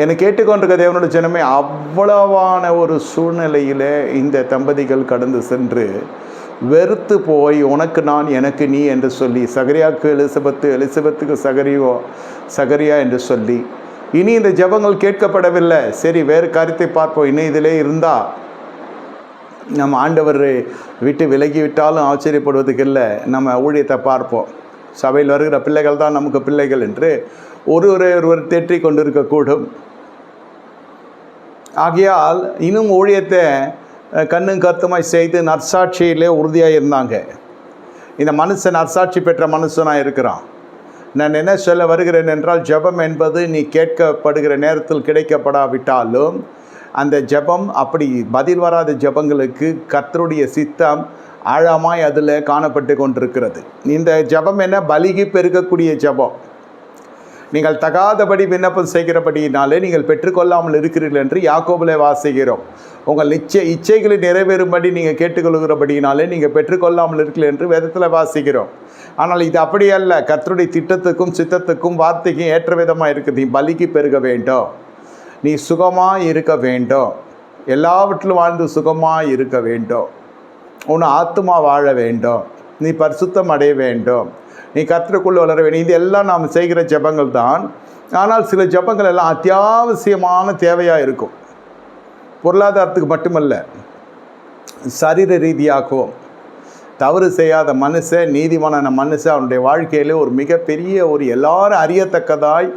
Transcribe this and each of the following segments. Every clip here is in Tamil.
என்னை கேட்டுக்கொண்டிருக்க தேவனோட ஜனமே அவ்வளவான ஒரு சூழ்நிலையில் இந்த தம்பதிகள் கடந்து சென்று வெறுத்து போய் உனக்கு நான் எனக்கு நீ என்று சொல்லி சகரியாவுக்கு எலிசபெத்து எலிசபெத்துக்கு சகரியோ சகரியா என்று சொல்லி இனி இந்த ஜெபங்கள் கேட்கப்படவில்லை. சரி வேறு காரியத்தை பார்ப்போம். இன்னும் இதிலே இருந்தால் நம்ம ஆண்டவர் விட்டு விலகி விட்டாலும் ஆச்சரியப்படுவதுக்கு இல்லை. நம்ம ஊழியத்தை பார்ப்போம். சபையில் வருகிற பிள்ளைகள் தான் நமக்கு பிள்ளைகள் என்று ஒருவரை ஒருவர் தேற்றி கொண்டிருக்கக்கூடும். ஆகையால் இன்னும் ஊழியத்தை கண்ணும் கருத்துமாய் செய்து நற்சாட்சியிலே உறுதியாக இருந்தாங்க. இந்த மனுஷன் நற்சாட்சி பெற்ற மனுஷனாக இருக்கிறான். நான் என்ன சொல்ல வருகிறேன் என்றால் ஜெபம் என்பது நீ கேட்கப்படுகிற நேரத்தில் கிடைக்கப்படாவிட்டாலும் அந்த ஜெபம் அப்படி பதில் வராத ஜெபங்களுக்கு கத்தருடைய சித்தம் ஆழமாய் அதில் காணப்பட்டு கொண்டிருக்கிறது. இந்த ஜெபம் என்ன? பலிகி பெருக்கக்கூடிய ஜெபம். நீங்கள் தகாதபடி விண்ணப்பம் செய்கிறபடியினாலே நீங்கள் பெற்றுக்கொள்ளாமல் இருக்கிறீர்கள் என்று யாக்கோபிலே வாசிக்கிறோம். உங்கள் நிச்சய இச்சைகளை நிறைவேறும்படி நீங்கள் கேட்டுக்கொள்கிறபடியினாலே நீங்கள் பெற்றுக்கொள்ளாமல் இருக்கிறீர்கள் என்று வேதத்தில் வாசிக்கிறோம். ஆனால் இது அப்படி அல்ல கத்தருடைய திட்டத்துக்கும் சித்தத்துக்கும் வார்த்தைக்கும் ஏற்ற விதமாக இருக்குது. நீ பலிக்கு பெருக வேண்டும். நீ சுகமாக இருக்க வேண்டும். எல்லாவற்றிலும் வாழ்ந்து சுகமாக இருக்க வேண்டும். உன் ஆத்மா வாழ வேண்டும். நீ பரிசுத்தம் அடைய வேண்டும். நீ கர்த்தருக்குள் வளர வேண்டும். இது எல்லாம் நாம் செய்கிற ஜெபங்கள் தான். ஆனால் சில ஜெபங்கள் எல்லாம் அத்தியாவசியமான தேவையாக இருக்கும். பொருளாதாரத்துக்கு மட்டுமல்ல சரீர ரீதியாகவும் தவறு செய்யாத மனுஷன் நீதிமானான மனுஷன் அவனுடைய வாழ்க்கையிலே ஒரு மிகப்பெரிய ஒரு எல்லாரும் அறியத்தக்கதாய்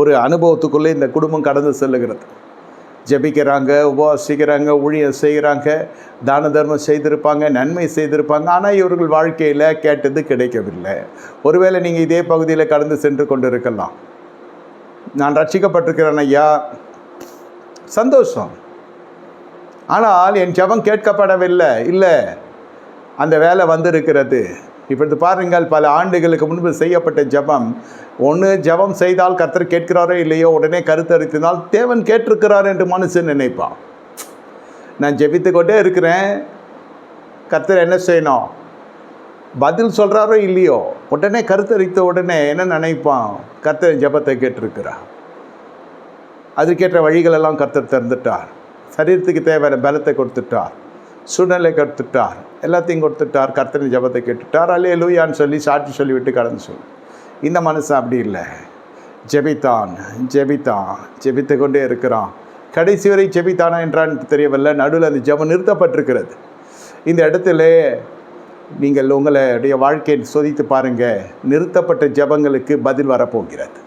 ஒரு அனுபவத்துக்குள்ளே இந்த குடும்பம் கடந்து செல்லுகிறது. ஜெபிக்கிறாங்க உபவாசிக்கிறாங்க ஊழியம் செய்கிறாங்க தான தர்மம் செய்திருப்பாங்க நன்மை செய்திருப்பாங்க. ஆனால் இவர்கள் வாழ்க்கையில் கேட்டது கிடைக்கவில்லை. ஒருவேளை நீங்கள் இதே பகுதியில் கடந்து சென்று கொண்டு இருக்கலாம் நான் ரட்சிக்கப்பட்டிருக்கிறேன் ஐயா. சந்தோஷம். ஆனால் என் ஜபம் கேட்கப்படவில்லை. இல்லை. அந்த வேலை வந்திருக்கிறது. இப்பொழுது பாருங்கள் பல ஆண்டுகளுக்கு முன்பு செய்யப்பட்ட ஜெபம். ஒன்று ஜெபம் செய்தால் கர்த்தர் கேட்கிறாரோ இல்லையோ உடனே கருத்தரித்தினால் தேவன் கேட்டிருக்கிறார் என்று மனுஷன் நினைப்பான். நான் ஜெபித்து கொண்டே இருக்கிறேன். கர்த்தர் என்ன செய்யணும்? பதில் சொல்கிறாரோ இல்லையோ உடனே கருத்தரித்த உடனே என்ன நினைப்பான்? கர்த்தர் ஜெபத்தை கேட்டிருக்கிறார். அதுக்கேற்ற வழிகளெல்லாம் கர்த்தர் திறந்துட்டார் சரீரத்துக்கு தேவையான பலத்தை கொடுத்துட்டார். சூழ்நிலை கொடுத்துட்டார். எல்லாத்தையும் கொடுத்துட்டார். கர்த்தனை ஜெபத்தை கேட்டுட்டார். அல்லே லூயான்னு சொல்லி சாட்சி சொல்லிவிட்டு கடந்து சொல். இந்த மனுஷன் அப்படி இல்லை. ஜெபித்தான் ஜெபித்தான் ஜெபித்து கொண்டே இருக்கிறான். கடைசி வரை ஜெபித்தானா என்றான்னு தெரியவில்லை. நடுவில் அந்த ஜெபம் நிறுத்தப்பட்டிருக்கிறது. இந்த இடத்துல நீங்கள் உங்களுடைய வாழ்க்கையை சோதித்து பாருங்கள் நிறுத்தப்பட்ட ஜெபங்களுக்கு பதில் வரப்போகிறது.